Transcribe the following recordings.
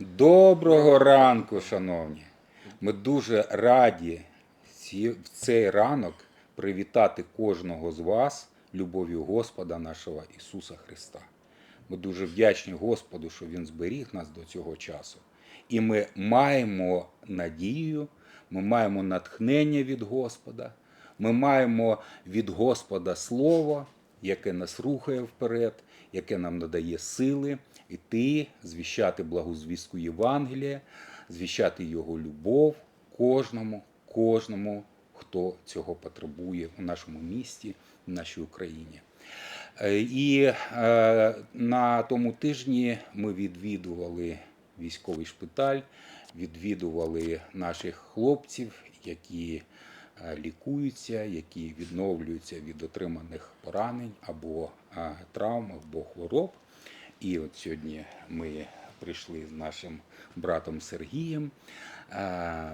Доброго ранку, шановні. Ми дуже раді в цей ранок привітати кожного з вас любов'ю Господа нашого Ісуса Христа. Ми дуже вдячні Господу, що Він зберіг нас до цього часу. І ми маємо надію, ми маємо натхнення від Господа, ми маємо від Господа Слово, яке нас рухає вперед, яке нам надає сили іти, звіщати благу звістку Євангелія, звіщати Його любов кожному, кожному, хто цього потребує у нашому місті, в нашій Україні. Е, І е, на тому тижні ми відвідували військовий шпиталь, відвідували наших хлопців, які е, лікуються, які відновлюються від отриманих поранень або травм, або хвороб. І от сьогодні ми прийшли з нашим братом Сергієм.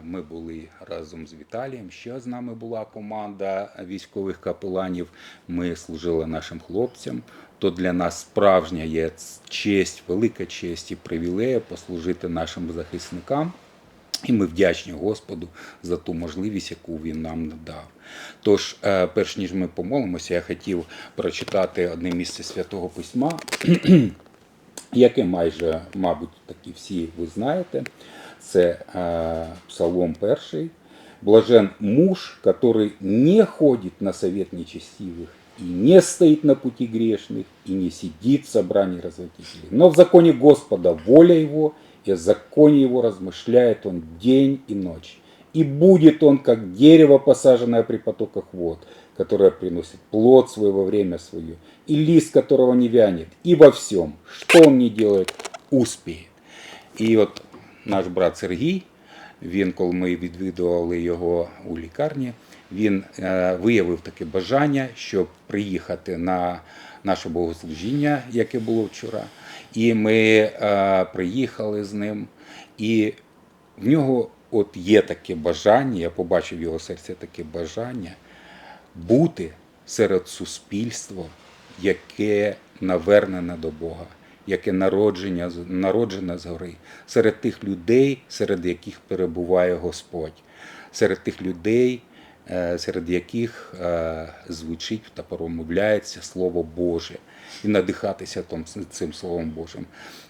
Ми були разом з Віталієм. Ще з нами була команда військових капеланів. Ми служили нашим хлопцям. То для нас справжня є честь, велика честь і привілея послужити нашим захисникам. І ми вдячні Господу за ту можливість, яку він нам надав. Тож, е, перш ніж ми помолимося, я хотів прочитати одне місце святого письма, яке майже, мабуть, такі всі ви знаєте. Це е, Псалом перший. Блажен муж, который не ходит на совет нечестивых, и не стоит на пути грешных, и не сидит в собрании развратителей. Но в законе Господа воля его, и в законе его размышляет он день и ночь. И будет он, как дерево, посаженное при потоках вод, которое приносит плод свой во время свое, и лист которого не вянет, и во всем, что он не делает, успеет. І от наш брат Сергій, він, коли ми відвідували його у лікарні, він е, виявив таке бажання, щоб приїхати на наше богослужіння, яке було вчора. І ми е, приїхали з ним. І в нього от є таке бажання, я побачив в його серці таке бажання бути серед суспільства, яке навернене до Бога, яке народження, народжене згори, серед тих людей, серед яких перебуває Господь, серед тих людей, е, серед яких е, звучить та промовляється Слово Боже, і надихатися цим Словом Божим.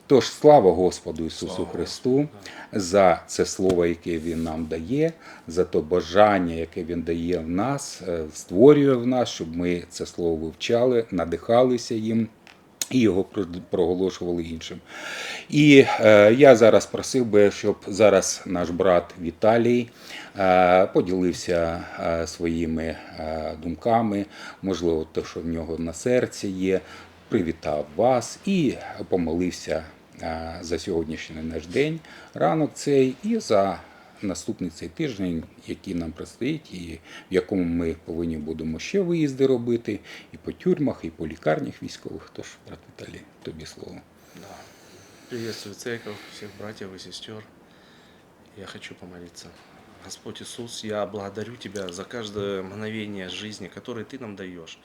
Тож слава Господу Ісусу Христу за це слово, яке Він нам дає, за то бажання, яке Він дає в нас, е, створює в нас, щоб ми це слово вивчали, надихалися їм. І його проголошували іншим. І е, я зараз просив би, щоб зараз наш брат Віталій е, поділився е, своїми е, думками, можливо, те, що в нього на серці є, привітав вас і помолився за сьогоднішній наш день, ранок цей, і за наступний цей тиждень, який нам предстоїть, і в якому ми повинні будемо ще виїзди робити, і по тюрмах, і по лікарнях військових. Тож, брат Віталій, тобі слово. Да. Приветствую церковь, всех братьев и сестер. Я хочу помолиться. Господь Иисус, я благодарю Тебя за каждое мгновение жизни, которое Ты нам даешь,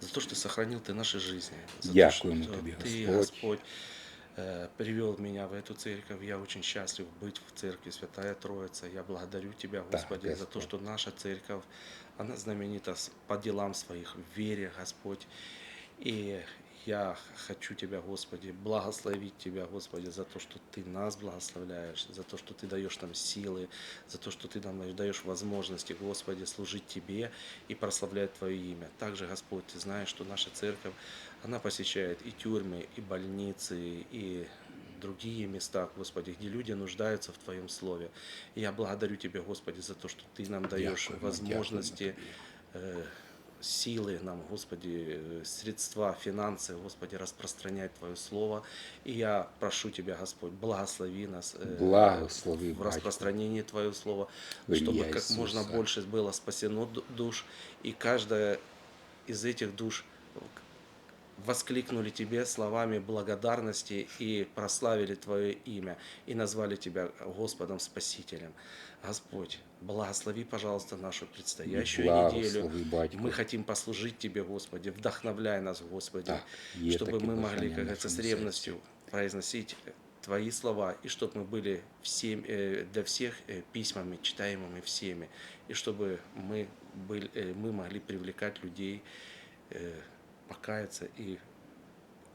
за то, что сохранил Ты наши жизни, за Дякуємо то, что Тобі, Ты, Господь. Господь, э, привел меня в эту церковь. Я очень счастлив быть в церкви Святая Троица. Я благодарю Тебя, Господи, за то, что наша церковь, она знаменита по делам своих, в вере, Господь. И я хочу Тебя, Господи, благословить Тебя, Господи, за то, что Ты нас благословляешь, за то, что Ты даешь нам силы, за то, что Ты нам даешь возможности, Господи, служить Тебе и прославлять Твое имя. Также, Господь, Ты знаешь, что наша церковь, она посещает и тюрьмы, и больницы, и другие места, Господи, где люди нуждаются в Твоем Слове. И я благодарю Тебя, Господи, за то, что Ты нам даешь Дякуємо, возможности дякуємо э, силы нам, Господи, э, средства, финансы, Господи, распространять Твое Слово. И я прошу Тебя, Господь, благослови нас э, Благослови, в Батько. распространении Твое Слово, Во чтобы имя как Иисуса. можно больше было спасено ду- душ, и каждая из этих душ воскликнули Тебе словами благодарности и прославили Твое имя, и назвали Тебя Господом Спасителем. Господь, благослови, пожалуйста, нашу предстоящую неделю. Благослови, Батько. Мы хотим послужить Тебе, Господи, вдохновляй нас, Господи, є чтобы мы могли, как говорится, с ревностью произносить Твои слова, и чтобы мы были всем, э, для всех э, письмами, читаемыми всеми, и чтобы мы, были, э, мы могли привлекать людей, э, покаяться и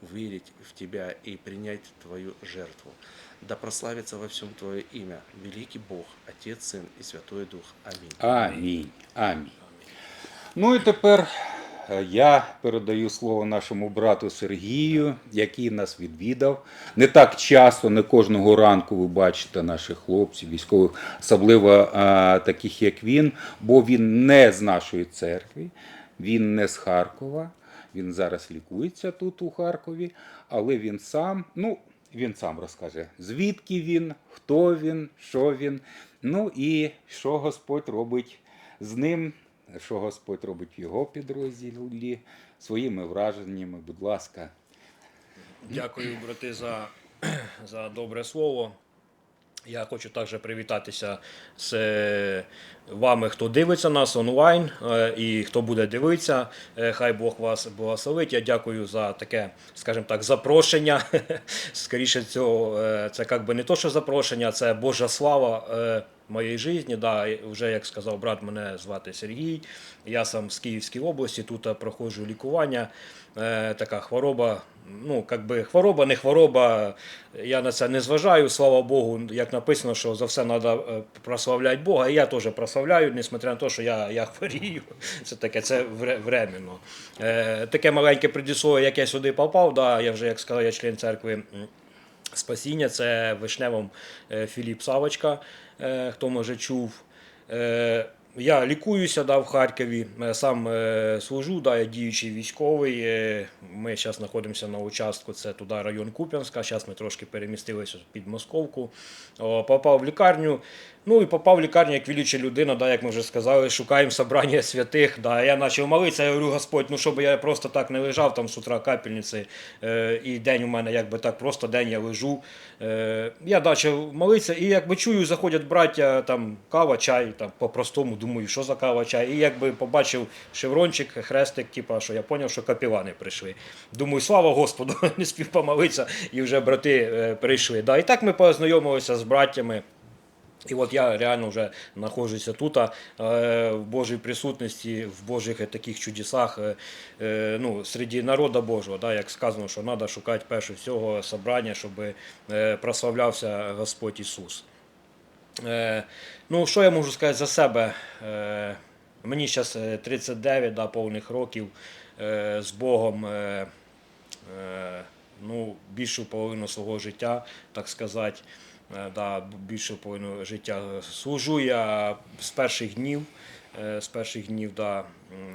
верить в Тебя и принять Твою жертву. Да прославится во всем Твое имя, великий Бог, Отец, Сын и Святой Дух. Аминь. Амінь. Амінь. Ну і тепер е, я передаю слово нашому брату Сергію, який нас відвідав. Не так часто, не кожного ранку ви бачите наших хлопців, військових, особливо е, таких, як він, бо він не з нашої церкви, він не з Харкова. Він зараз лікується тут у Харкові, але він сам, ну, він сам розкаже, звідки він, хто він, що він, ну і що Господь робить з ним, що Господь робить в його підрозділі, своїми враженнями, будь ласка. Дякую, брати, за, за добре слово. Я хочу також привітатися з е, вами, хто дивиться нас онлайн е, і хто буде дивитися. Е, Хай Бог вас благословить. Я дякую за таке, скажімо так, запрошення. Скоріше цього, це як би не то, що запрошення, це Божа слава моєї житті. Да, вже як сказав брат, мене звати Сергій. Я сам з Київської області, тут проходжу лікування. Така хвороба. Ну, як би хвороба, не хвороба. Я на це не зважаю. Слава Богу, як написано, що за все треба прославляти Бога. І я теж прославляю, несмотря на те, що я, я хворію. Це таке, це временно. Е, таке маленьке предісловие, як я сюди попав, да, я вже як сказав, я член церкви. Спасіння це вишневом е, Філіп Савочка, е, хто може чув. Я лікуюся да, в Харкові, е, сам е, служу, да, я діючий військовий. Е, Ми зараз знаходимося на участку, це туди район Куп'янська. Зараз ми трошки перемістилися під Московку. Попав в лікарню. Ну і попав в лікарню як вілюча людина, да, як ми вже сказали, шукаємо собрання святих. Да. Я почав молитися, я говорю, Господь, ну щоб я просто так не лежав там з утра капельниці, і день у мене якби так просто день я лежу. Я почав молитися, і якби чую, заходять браття, там кава, чай, там по-простому думаю, що за кава, чай. І якби побачив шеврончик, хрестик, типа, що я зрозумів, що капілани прийшли. Думаю, слава Господу, не спів помолитися, і вже брати е, прийшли. Да. І так ми познайомилися з браттями. І от я реально вже знаходжуся тут, е, в Божій присутності, в Божих е, таких чудесах, ну, серед народу Божого, да, як сказано, що треба шукати перше всього собрання, щоб прославлявся Господь Ісус. Е, ну, що я можу сказати за себе? Е, мені зараз 39 да, повних років е, з Богом. Е, е, ну, більшу половину свого життя, так сказати, е, да, більшу половину життя служу я з перших днів. Е, З перших днів да,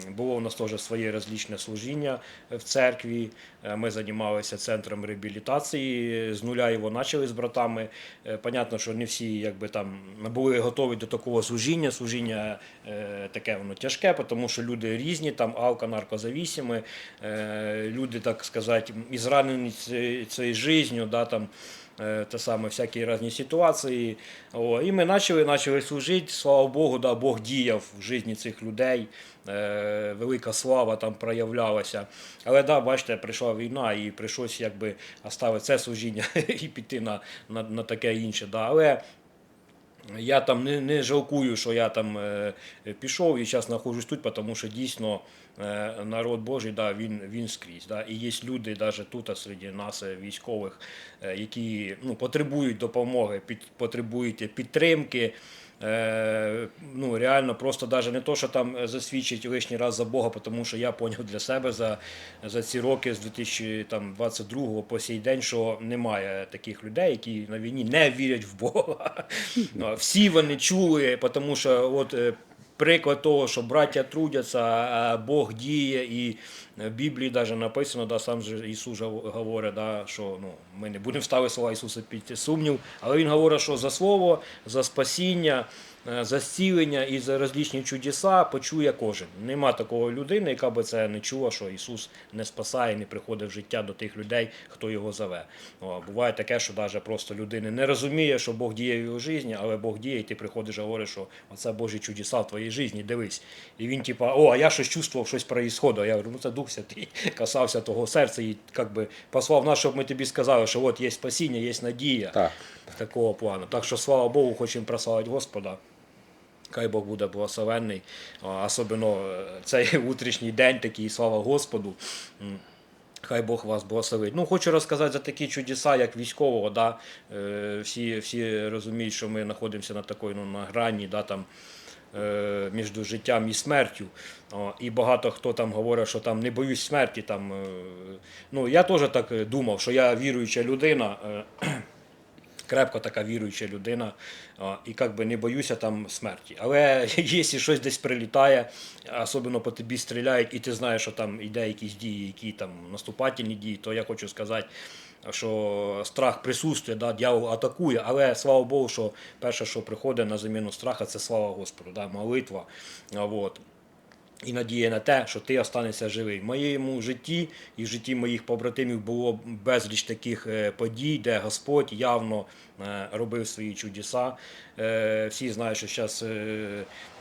було у нас теж своє розлічне служіння в церкві. Е, Ми займалися центром реабілітації. З нуля його почали з братами. Е, Понятно, що не всі якби, там, були готові до такого служіння. Служіння е, таке воно тяжке, тому що люди різні, там алко, наркозавісими, е, люди, так сказати, і зранені цією життю, да, там, е, те саме всякі різні ситуації. О, і ми почали, почали служити, слава Богу, да, Бог діяв в житті цих людей. Е, велика слава там проявлялася. Але да, бачите, прийшла війна і прийшлося якби оставити це служіння і піти на, на, на таке інше. Да. Але я там не, не жалкую, що я там е, пішов і зараз знаходжусь тут, тому що дійсно е, народ Божий, да, він, він скрізь. Да, і є люди навіть тут, серед нас, е, військових, е, які ну, потребують допомоги, під, потребують підтримки. Е, ну, реально, просто навіть не то, що там засвідчить лишній раз за Бога, тому що я зрозумів для себе за, за ці роки з 2022 по сей день, що немає таких людей, які на війні не вірять в Бога. Ну, Всі вони чули, тому що от. Приклад того, що браття трудяться, а Бог діє, і в Біблії навіть написано, да, сам же Ісус говорить, да, що ну, ми не будемо ставити слова Ісуса під сумнів, але Він говорить, що за Слово, за спасіння, е, за зцілення і за розлічні чудеса почує кожен. Нема такого людини, яка би це не чула, що Ісус не спасає, не приходить в життя до тих людей, хто його зове. О, буває таке, що навіть просто людина не розуміє, що Бог діє в його житті, але Бог діє, і ти приходиш і говориш, що оце Божі чудеса в твоїй житті, дивись. І він, типа, о, а я щось чувствував, щось проїсходило. Я говорю, ну це Дух Святий касався того серця і як би послав нас, щоб ми тобі сказали, що от є спасіння, є надія Так. такого плану. Так що, слава Богу, хочемо прославити Господа. Хай Бог буде благословенний, особливо е, цей утрішній день такий, слава Господу. Хай Бог вас благословить. Ну, хочу розказати за такі чудеса, як військового. Да? Е, всі, всі розуміють, що ми знаходимося на такій ну, на грані, да, там, е, між життям і смертю. І багато хто там говорить, що там не боюсь смерті. Там, ну, я теж так думав, що я віруюча людина. Крепко така віруюча людина, і як би не боюся там смерті. Але якщо щось десь прилітає, особливо по тобі стріляють, і ти знаєш, що там йде якісь дії, які там наступательні дії, то я хочу сказати, що страх присутствує, да, дьявол атакує, але слава Богу, що перше, що приходить на заміну страха, це слава Господу, да, молитва. А, Вот і надія на те, що ти останешся живий. В моєму житті і в житті моїх побратимів було безліч таких е, подій, де Господь явно е, робив свої чудеса. Е, Всі знають, що зараз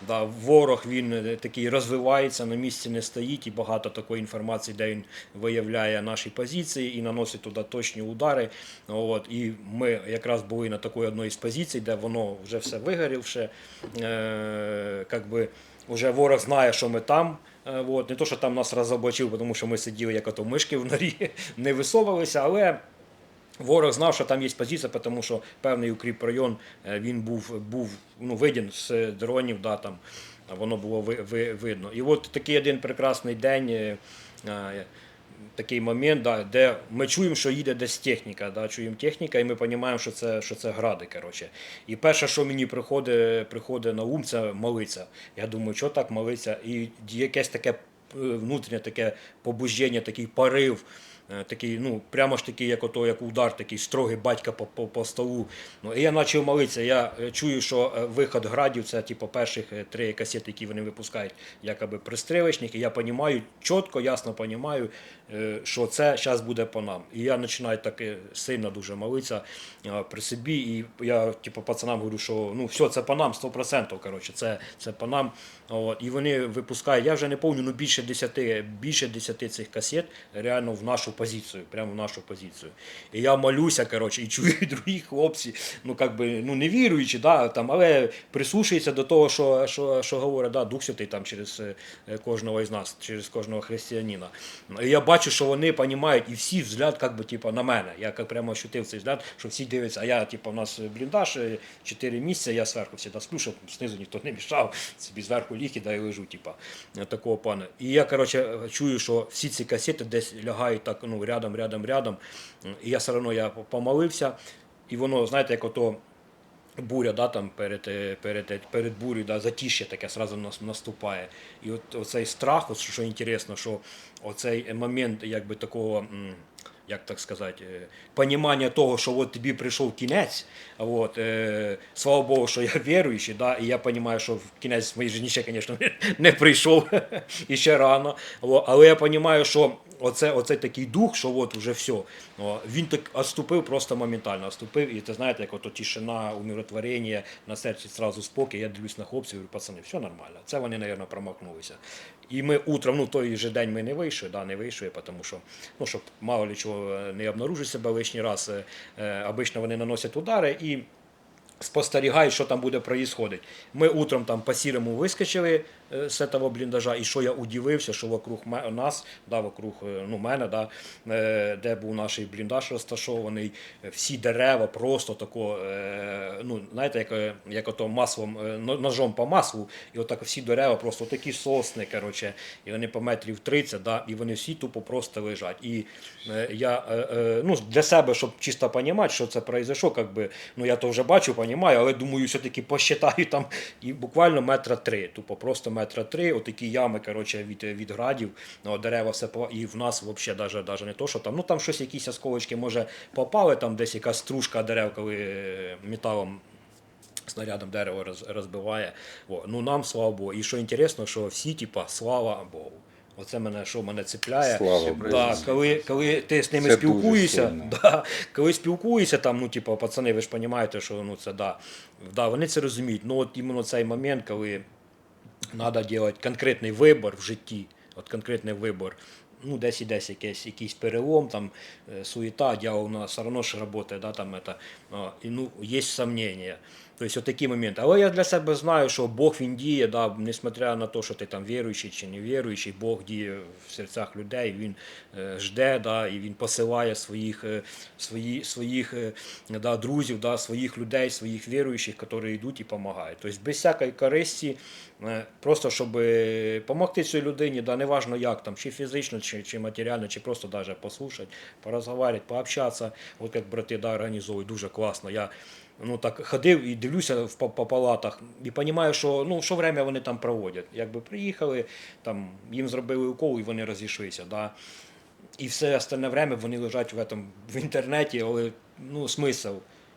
да, ворог він такий розвивається, на місці не стоїть, і багато такої інформації, де він виявляє наші позиції і наносить туди точні удари. От, і ми якраз були на такої одної з позицій, де воно вже все вигорівше. Е, как Уже ворог знає, що ми там. От. Не то, що там нас розоблачив, тому що ми сиділи як ото мишки в норі, не висовувалися, але ворог знав, що там є позиція, тому що певний укріп район е, він був, був ну, виден з дронів, да, там, воно було ви, ви, видно. І от такий один прекрасний день. Такий момент, да, де ми чуємо, що їде десь техніка. Да, чуємо техніка, і ми розуміємо, що це, що це гради. Коротше. І перше, що мені приходить, приходить на ум, це молиться. Я думаю, що так молиться? І якесь таке е, внутрішнє таке побуждення, такий порив. Е, Такий, ну, прямо ж такий, як ото, як удар, такий строгий батька по, по, по столу. Ну, і я почав молитися. Я е, чую, що е, виход градів це типу, перших три касети, які вони випускають, якоби. І я розумію, чітко, ясно розумію, що це зараз буде по нам. І я починаю так сильно дуже молитися при собі. І я типу, пацанам говорю, що ну все, це по нам 100%. Коротше, це, це по нам. От, і вони випускають, я вже не пам'ятаю, ну більше 10, більше 10 цих касет реально в нашу позицію, прямо в нашу позицію. І я молюся, коротше, і чую другі хлопці, ну як би ну не віруючи, да, там, але прислушуються до того, що, що, що говорить да, Дух Святий там через е, кожного із нас, через кожного християнина. І я бачу, що вони розуміють, і всі взгляд, як би, типу, на мене. Я як прямо ощутив цей взгляд, що всі дивляться, а я, типу, у нас бліндаж, 4 місця, я зверху завжди сплю, щоб знизу ніхто не мішав, собі зверху ліг дай лежу, типу, такого пана. І я, коротше, чую, що всі ці касети десь лягають так, ну, рядом, рядом, рядом. І я все одно я помолився, і воно, знаєте, як ото буря, да, там перед, е, перед, е, перед бурею, да, затіще таке сразу нас наступає. І от оцей страх, от, що інтересно, що оцей момент якби такого. Як так сказати, е, понімання того, що от тобі прийшов кінець. От, е, слава Богу, що я віруючий, да, і я розумію, що в кінець моїй житті звісно, не прийшов і ще рано. Але я розумію, що оце, оце такий дух, що от вже все. Він так відступив просто моментально. Відступив, і ти знаєте, як ото тишина, умиротворення, на серці зразу спокій. Я дивлюсь на хлопців говорю, пацани, все нормально. Це вони, мабуть, промахнулися. І ми утром, ну той же день ми не вийшли, да, не вийшли, тому що, ну, щоб мало ли чого е, не обнаружить себе лишній раз. Е, е, обично вони наносять удари і спостерігають, що там буде проїсходити. Ми утром там по сірому вискочили з цього бліндажа, і що я удивився, що вокруг нас, да, вокруг е, ну, мене, да, е, де був наш бліндаж розташований, е, всі дерева просто тако, е, ну, знаєте, як, е, як ото маслом, е, ножом по маслу, і отак всі дерева, просто такі сосни, коротше, і вони по метрів 30, да, і вони всі тупо просто лежать. І е, я е, е, ну, для себе, щоб чисто розуміти, що це произошло, как би, ну я то вже бачу, розумію, але думаю, все-таки посчитаю там і буквально метра три, тупо просто метра три, отакі ями коротше, від, від градів, ну, дерева все по- і в нас взагалі даже, даже не то, що там, ну там щось якісь осколочки може попали, там десь якась стружка дерев, коли е, металом снарядом дерево роз, розбиває. О, ну нам слава Богу. І що інтересно, що всі, типа, слава Богу. Оце мене, що мене цепляє. Слава Да, коли, коли ти з ними Це спілкуєшся, да, коли спілкуєшся, там, ну, типу, пацани, ви ж розумієте, що ну, це да, да, вони це розуміють. Ну, от іменно цей момент, коли треба робити конкретний вибір в житті, от конкретний вибір. Ну, десь і десь якийсь, якийсь перелом, там, е, суета, дьявол все одно ж працює, да, там, это, ну, є сомнення. Тобто, такі моменти. Але я для себе знаю, що Бог він діє, да, несмотря на те, що ти там віруючий чи не віруючий, Бог діє в серцях людей, він е, жде, да, і він посилає своїх, е, свої, своїх е, да, друзів, да, своїх людей, своїх віруючих, які йдуть і допомагають. Тобто без всякої користі, просто щоб допомогти цій людині, да, неважно як там, чи фізично, чи, чи матеріально, чи просто даже послухати, порозговорити, пообщатися. От як брати да, організовують дуже класно. Я ну так ходив і дивлюся в, по, по палатах і розумію, що ну що время вони там проводять. Якби приїхали, там їм зробили укол і вони розійшлися. Да? І все остальне время вони лежать в, этом, в інтернеті, але ну, смисл.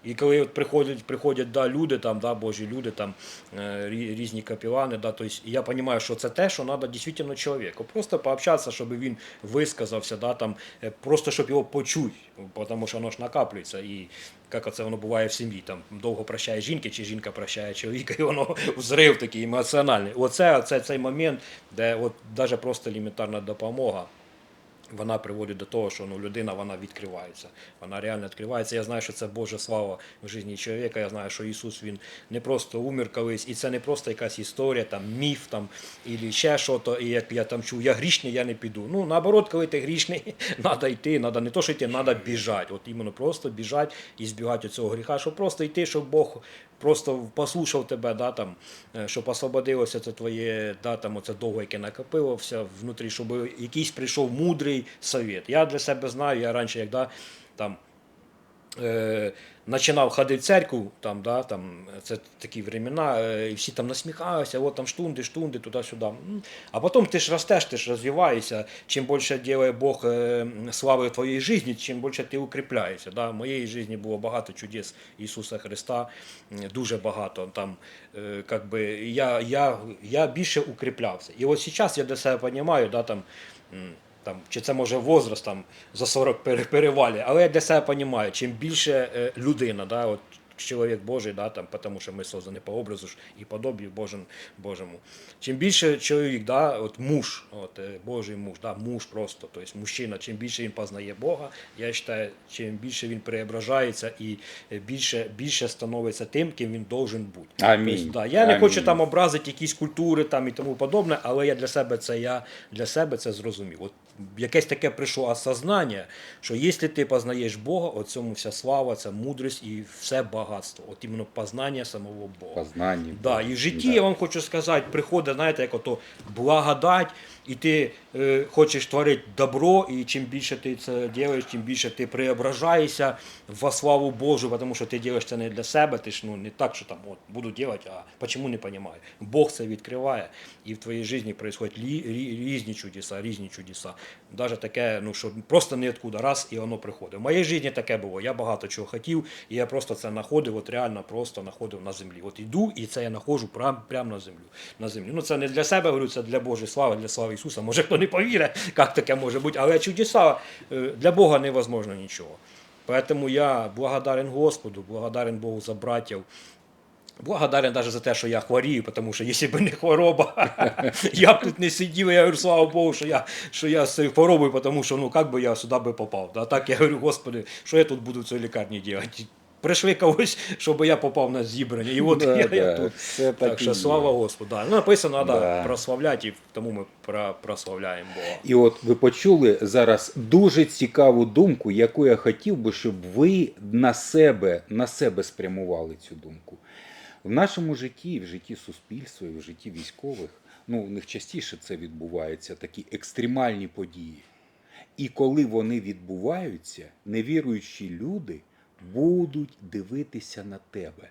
І коли от приходять, приходять да, люди, там, да, божі люди, там, е, різні капілани, да, то есть, я розумію, що це те, що треба дійсно чоловіку. Просто пообщатися, щоб він висказався, да, там, е, просто щоб його почути, тому що воно ж накаплюється. І як це воно буває в сім'ї, там довго прощає жінки, чи жінка прощає чоловіка, і воно взрив такий емоціональний. Оце, оце цей момент, де от навіть просто елементарна допомога вона приводить до того, що ну, людина вона відкривається. Вона реально відкривається. Я знаю, що це Божа слава в житті чоловіка. Я знаю, що Ісус він не просто умер колись, і це не просто якась історія, там міф там, і ще що то, і як я там чув, я грішний, я не піду. Ну, наоборот, коли ти грішний, треба йти, треба не то, що йти, треба біжати. От іменно просто біжати і збігати цього гріха, щоб просто йти, щоб Бог просто послушав тебе, да, там, е, щоб освободилося це твоє, да, там, оце довго, яке накопилося внутрі, щоб якийсь прийшов мудрий совет. Я для себе знаю, я раніше, як да, там, е, починав ходити в церкву, там, да, там, це такі времена, е, і всі там насміхалися, от там штунди, штунди, туди-сюди. А потім ти ж ростеш, ти ж розвиваєшся. Чим більше робить Бог е, слави в твоїй житті, чим більше ти укріпляєшся. Да? В моїй житті було багато чудес Ісуса Христа, дуже багато. Там, е, как би, я, я, я більше укріплявся. І от зараз я для себе розумію, да, там, там, чи це може возраст там, за 40 пере- перевалює, але я для себе розумію, чим більше е, людина, да, от, чоловік Божий, да, там, тому що ми создані по образу ж і подобію Божим, Божому. Чим більше чоловік, да, от муж, от, е, Божий муж, да, муж просто, тобто мужчина, чим більше він познає Бога, я вважаю, чим більше він преображається і е, більше, більше становиться тим, ким він должен бути. Амінь. Тобто, да, я не хочу там образити якісь культури там і тому подобне, але я для себе це я для себе це зрозумів. От якесь таке прийшло осознання, що якщо ти познаєш Бога, от цьому вся слава, ця мудрість і все багатство. От іменно познання самого Бога. Познання. Да, і в житті Да. я вам хочу сказати, приходить, знаєте, як ото благодать, і ти е, хочеш творити добро, і чим більше ти це робиш, тим більше ти преображаєшся во славу Божу, тому що ти робиш це не для себе, ти ж ну, не так, що там от, буду робити, а чому не розумію. Бог це відкриває, і в твоїй житті відбуваються різні чудеса, різні чудеса. Навіть таке, ну, що просто ніоткуда, раз, і воно приходить. В моїй житті таке було. Я багато чого хотів, і я просто це знаходив, от реально просто знаходив на землі. От іду, і це я знаходжу прямо прям на землю. На землі. Ну, це не для себе говорю, це для Божої слави, для слави Ісуса. Може, хто не повірить, як таке може бути, але чудеса е, для Бога невозможно нічого. Поэтому я благодарен Господу, благодарен Богу за братів. Благодарен навіть за те, що я хворію, тому що якщо б не хвороба, я б тут не сидів, я говорю, слава Богу, що я, що я з хворобою, тому що ну як би я сюди би попав. Да? Так я говорю, Господи, що я тут буду в цій лікарні робити? Прийшли когось, щоб я попав на зібрання. І от Да, я, я тут. це Так так що слава Господу. Да. Ну, написано, треба Да. прославляти, і тому ми про, прославляємо Бога. І от ви почули зараз дуже цікаву думку, яку я хотів би, щоб ви на себе, на себе спрямували цю думку. В нашому житті, в житті суспільства, в житті військових, ну, у них частіше це відбувається, такі екстремальні події. І коли вони відбуваються, невіруючі люди будуть дивитися на тебе,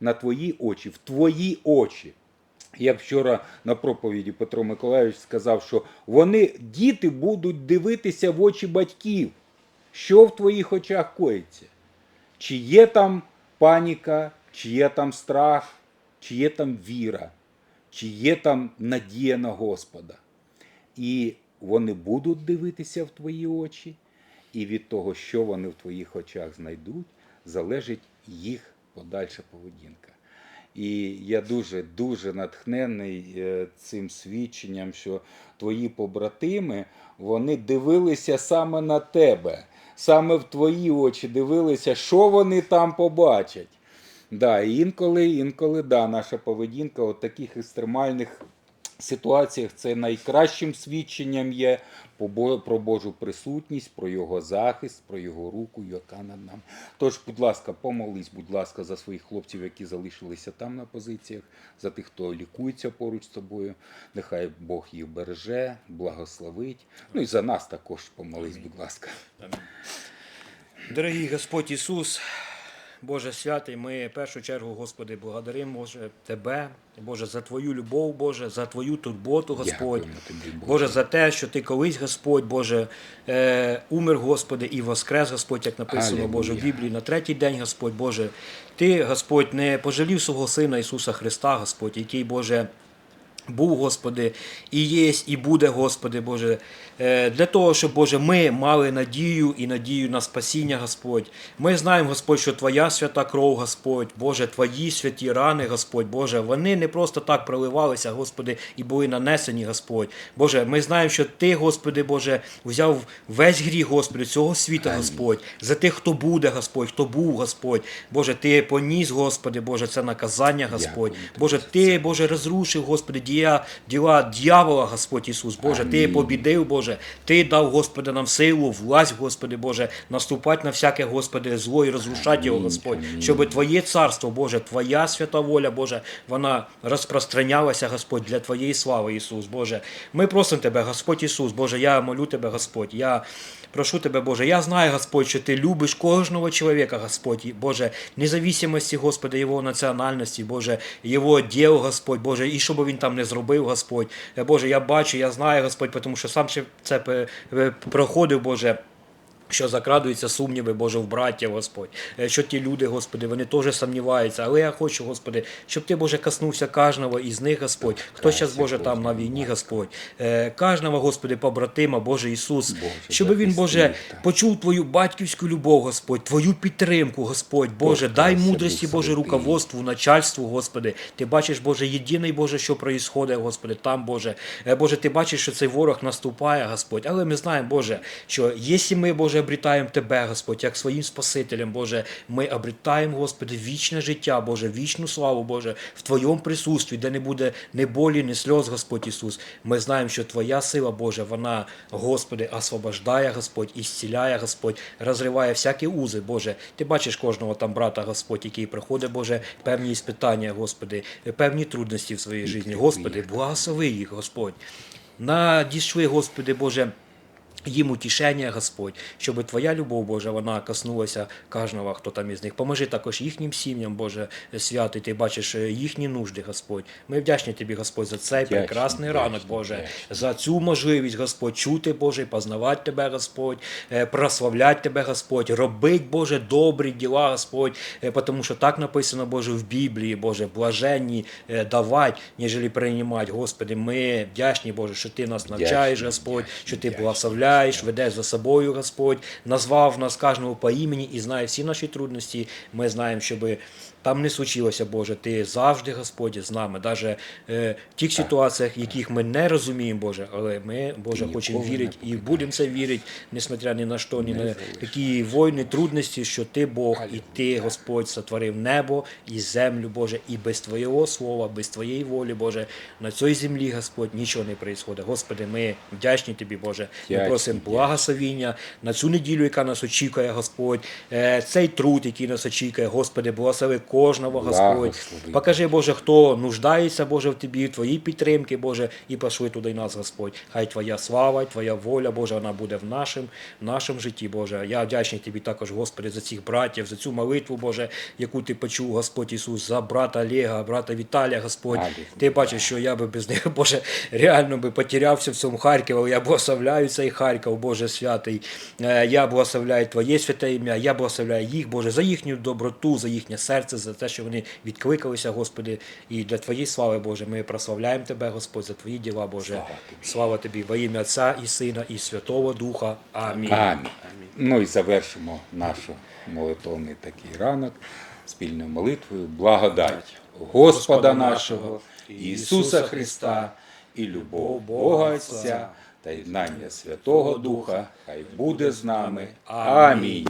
на твої очі, в твої очі. Як вчора на проповіді Петро Миколайович сказав, що вони, діти, будуть дивитися в очі батьків, що в твоїх очах коїться. Чи є там паніка, чи є там страх, чи є там віра, чи є там надія на Господа. І вони будуть дивитися в твої очі, і від того, що вони в твоїх очах знайдуть, залежить їх подальша поведінка. І я дуже дуже натхнений е, цим свідченням, що твої побратими вони дивилися саме на тебе, саме в твої очі дивилися, що вони там побачать. Да, інколи, інколи, да, наша поведінка у таких екстремальних ситуаціях це найкращим свідченням є про Божу присутність, про його захист, про його руку, яка над нами. Тож, будь ласка, помолись, будь ласка, за своїх хлопців, які залишилися там на позиціях, за тих, хто лікується поруч з тобою. Нехай Бог їх береже, благословить. Ну і за нас також помолись, будь ласка. Дорогий Господь Ісус, Боже святий, ми в першу чергу, Господи, благодаримо Боже, Тебе, Боже, за Твою любов, Боже, за Твою турботу, Господь. Тобі, Боже. Боже, за те, що Ти колись, Господь, Боже, е, умер, Господи, і воскрес, Господь, як написано, Алілуя. Боже, в Біблії, на третій день, Господь, Боже, Ти, Господь, не пожалів свого Сина Ісуса Христа, Господь, який, Боже, був, Господи, і є, і буде, Господи, Боже, для того, щоб, Боже, ми мали надію і надію на спасіння, Господь. Ми знаємо, Господь, що Твоя свята кров, Господь, Боже, Твої святі рани, Господь, Боже, вони не просто так проливалися, Господи, і були нанесені, Господь. Боже, ми знаємо, що Ти, Господи, Боже, взяв весь гріх, Господи, цього світу, Господь, за тих, хто буде, Господь, хто був, Господь. Боже, Ти поніс, Господи, Боже, це наказання, Господь. Боже, Ти, Боже, розрушив, Господи, дія, діла дьявола, Господь Ісус. Боже, Ти побідив, Боже. Ти дав, Господи, нам силу, власть, Господи, Боже, наступати на всяке, Господи, зло і розрушати його, Господь. Щоб Твоє царство, Боже, Твоя свята воля, Боже, вона розпространялася, Господь, для Твоєї слави, Ісус, Боже. Ми просимо Тебе, Господь Ісус, Боже, я молю Тебе, Господь. Я прошу Тебе, Боже, я знаю, Господь, що Ти любиш кожного чоловіка, Господь, Боже, независимості, Господи, Його національності, Боже, Його діл, Господь, Боже, і що би він там не зробив, Господь. Е, Боже, я бачу, я знаю, Господь, тому що сам ще це е, проходив, Боже. Що закрадуються сумніви, Боже, в браття, Господь, Е, що ті люди, Господи, вони теж сумніваються. Але я хочу, Господи, щоб Ти, Боже, коснувся кожного із них, Господь. Хто зараз, Боже, там на війні, Господь. Е, Кожного, Господи, побратима, Боже Ісус, Боже, щоб він, Боже, почув Твою батьківську любов, Господь, Твою підтримку, Господь, Боже, дай мудрості, Боже, руководству, начальству, Господи. Ти бачиш, Боже, єдиний, Боже, що проїсходить, Господи, там, Боже. Е, Боже, ти бачиш, що цей ворог наступає, Господь. Але ми знаємо, Боже, що якщо ми, Боже, обрітаємо Тебе, Господь, як своїм Спасителем, Боже, ми обрітаємо, Господи, вічне життя, Боже, вічну славу, Боже, в Твоєму присутстві, де не буде ні болі, ні сльоз, Господь Ісус. Ми знаємо, що Твоя сила, Боже, вона, Господи, освобождає, Господь, ісціляє, Господь, розриває всякі узи, Боже. Ти бачиш кожного там брата, Господь, який приходить, Боже, певні іспитання, Господи, певні трудності в своїй житті. Господи, благослови їх, Господь. Надійшли, Господи, Боже. Їм утішення, Господь, щоб Твоя любов, Боже, вона коснулася кожного, хто там із них. Поможи також їхнім сім'ям, Боже, святий. Ти бачиш е, їхні нужди, Господь. Ми вдячні Тобі, Господь, за цей Вдячні, прекрасний вдячні, ранок, Боже, вдячні. за цю можливість, Господь, чути, Боже, познавати Тебе, Господь, е, прославляти Тебе, Господь, робити, Боже, добрі діла, Господь, е, тому що так написано, Боже, в Біблії, Боже, блаженні давати, ніж приймати. Господи, ми вдячні, Боже, що Ти нас навчаєш, Господь, що Ти вдячні, благословляєш, ведеш за собою, Господь, назвав нас кожного по імені і знає всі наші трудності. Ми знаємо, щоб там не случилося, Боже. Ти завжди, Господь, з нами, навіть е, в тих ситуаціях, яких ми не розуміємо, Боже, але ми, Боже, хочемо вірити і будемо це вірити, несмотря ні на що, ні на такі війни, трудності, що Ти Бог, і Ти, Господь, сотворив небо і землю, Боже, і без Твоєго слова, без Твоєї волі, Боже, на цій землі, Господь, нічого не відбувається. Господи, ми вдячні Тобі, Боже. Ми Вдячні. благословіння на цю неділю, яка нас очікує, Господь. Е, Цей труд, який нас очікує, Господи, благослови кожного, Господь. Покажи, Боже, хто нуждається, Боже, в Тобі, в Твоїй підтримки, Боже, і пошли туди нас, Господь. Хай Твоя слава, Твоя воля, Боже, вона буде в нашому, в нашому житті, Боже. Я вдячний Тобі також, Господи, за цих братів, за цю молитву, Боже, яку Ти почув, Господь Ісус, за брата Олега, брата Віталія, Господь. Ти бачиш, що я би без них, Боже, реально би потерявся в цьому Харкові, але я благословляю цей Харків. Харків, Боже святий. Е, Я благословляю Твоє святе ім'я, я благословляю їх, Боже, за їхню доброту, за їхнє серце, за те, що вони відкликалися, Господи. І для Твоєї слави, Боже, ми прославляємо Тебе, Господь, за Твої діла, Боже. Слава Тобі. Слава Тобі во ім'я Отця і Сина, і Святого Духа. Амінь. Амінь. Ну і завершимо наш молитовний такий ранок спільною молитвою. Благодать Господа нашого, Ісуса Христа, і любов Бога Отця та єднання Святого Духа, хай буде з нами. Амінь.